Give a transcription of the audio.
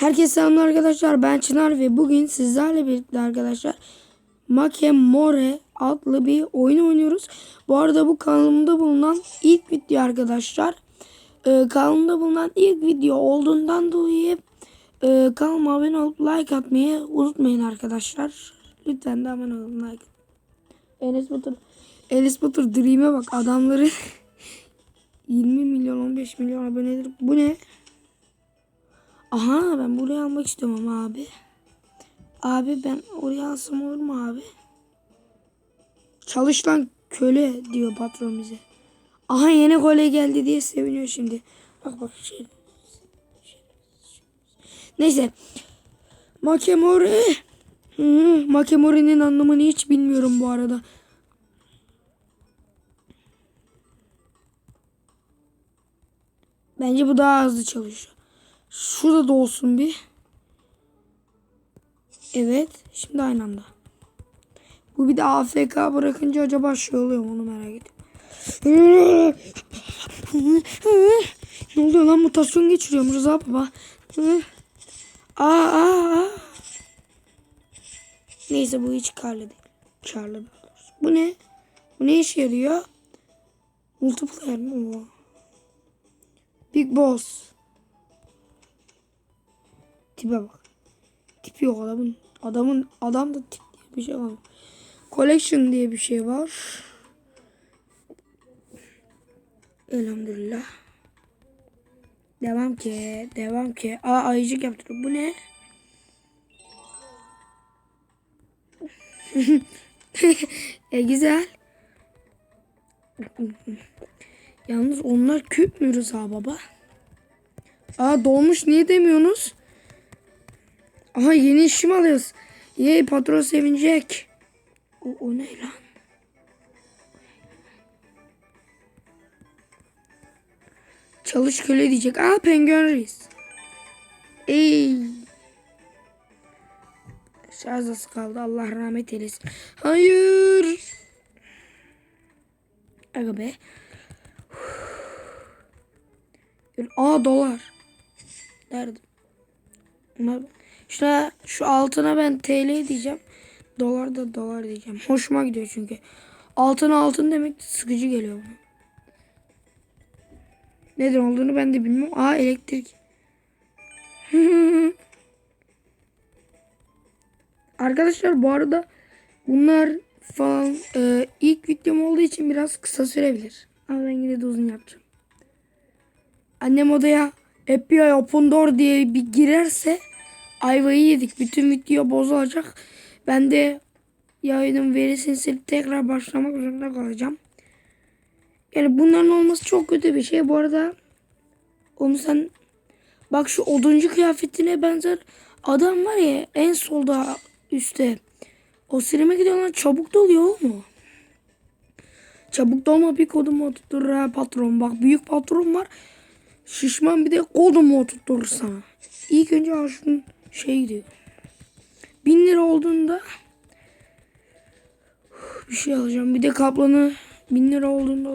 Herkese selamlar arkadaşlar. Ben Çınar ve bugün sizlerle birlikte arkadaşlar Make More adlı bir oyun oynuyoruz. Bu arada bu kanalımda bulunan ilk video arkadaşlar. Ee, kanalımda bulunan ilk video olduğundan dolayı e, kanalıma abone olup like atmayı unutmayın arkadaşlar. Lütfen de abone olun like. Enes Batur Enes Batur Dream'e bak adamları 20 milyon 15 milyon abonedir. Bu ne? Aha ben buraya almak istiyorum ama abi. Abi ben oraya alsam olur mu abi? Çalış lan köle diyor patron bize. Aha yeni köle geldi diye seviniyor şimdi. Bak bak şey. Neyse. Makemori. Makemori'nin anlamını hiç bilmiyorum bu arada. Bence bu daha hızlı çalışıyor. Şurada da olsun bir. Evet. Şimdi aynı anda. Bu bir de AFK bırakınca acaba şey oluyor mu onu merak ediyorum. ne oluyor lan mutasyon geçiriyorum Rıza baba. Aa, aa, aa. Neyse bu hiç karlı değil. Karlı doğrusu. Bu ne? Bu ne işe yarıyor? Multiplayer mi? Oo. Big Boss. Tipe bak. Tipi yok adamın. Adamın adam da tip diye bir şey var. Collection diye bir şey var. Elhamdülillah. Devam ki. Devam ki. Aa ayıcık yaptırıyor. Bu ne? e güzel. Yalnız onlar küp mü Rıza baba? Aa dolmuş niye demiyorsunuz? Aha yeni işim alıyoruz. Yey patron sevinecek. O, o ne lan? Çalış köle diyecek. Aa penguen reis. Ey. Şarjası kaldı. Allah rahmet eylesin. Hayır. Aga be. Aa dolar. Nerede? Ona, şuna, şu altına ben TL diyeceğim. Dolar da dolar diyeceğim. Hoşuma gidiyor çünkü. Altın altın demek sıkıcı geliyor bana. Neden olduğunu ben de bilmiyorum. Aa elektrik. Arkadaşlar bu arada bunlar falan e, ilk videom olduğu için biraz kısa sürebilir. Ama ben yine de uzun yapacağım. Annem odaya FBI Open Door diye bir girerse ayvayı yedik. Bütün video bozulacak. Ben de yayının verisini silip tekrar başlamak zorunda kalacağım. Yani bunların olması çok kötü bir şey. Bu arada onu sen bak şu oduncu kıyafetine benzer adam var ya en solda üstte. O sinema gidiyorlar çabuk doluyor mu? Çabuk dolma bir kodumu oturtur ha patron. Bak büyük patron var. Şişman bir de kodumu oturtur sana. İlk önce şunun şey gidiyor. Bin lira olduğunda bir şey alacağım. Bir de kaplanı bin lira olduğunda